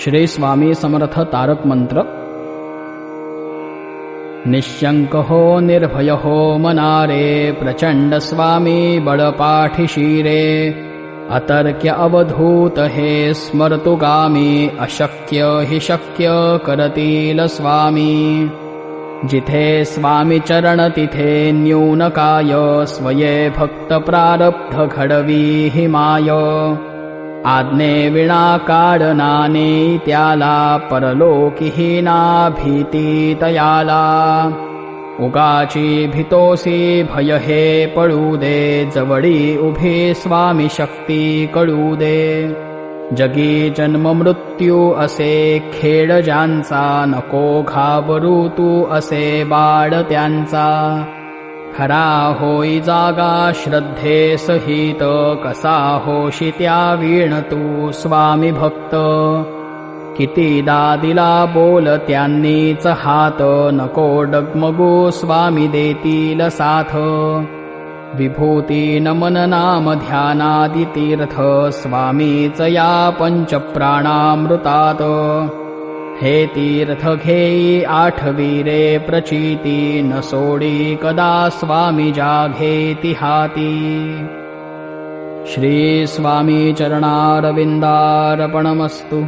श्री स्वामी समर्थ तारक मंत्र। निशंक हो निर्भय हो मनारे प्रचंड स्वामी बड़पाठी शीरे अतर्क्य अवधूत हे स्मर्तुगामी अशक्य हि शक्य करतील स्वामी। जिथे स्वामी चरण तिथे न्यूनकाय स्वये भक्त प्रारब्ध घडवी हिमाय आज्ञे विणा काडनाने त्याला परलोकिहीना भीती उगाची भितोसी भय हे जवळी उभे स्वामी शक्ती कळू दे जगी जन्म मृत्यू असे खेड ज्यांचा नको घाबरू तू असे बाळ त्यांचा खरा होई जागा श्रद्धे सहित कसा होशी त्या वीण तू स्वामी भक्त. किती दादिला बोल त्यांनीच हात नको डगमगू स्वामी देतील साथ. विभूती नमन नाम ध्यानादितीर्थ स्वामीच या पंचप्राणामृतात हे तीर्थ घेई आठवीरे प्रचिती न सोडी कदा स्वामी जाघेति हाती श्री स्वामी चरणारविन्दार्पणमस्तु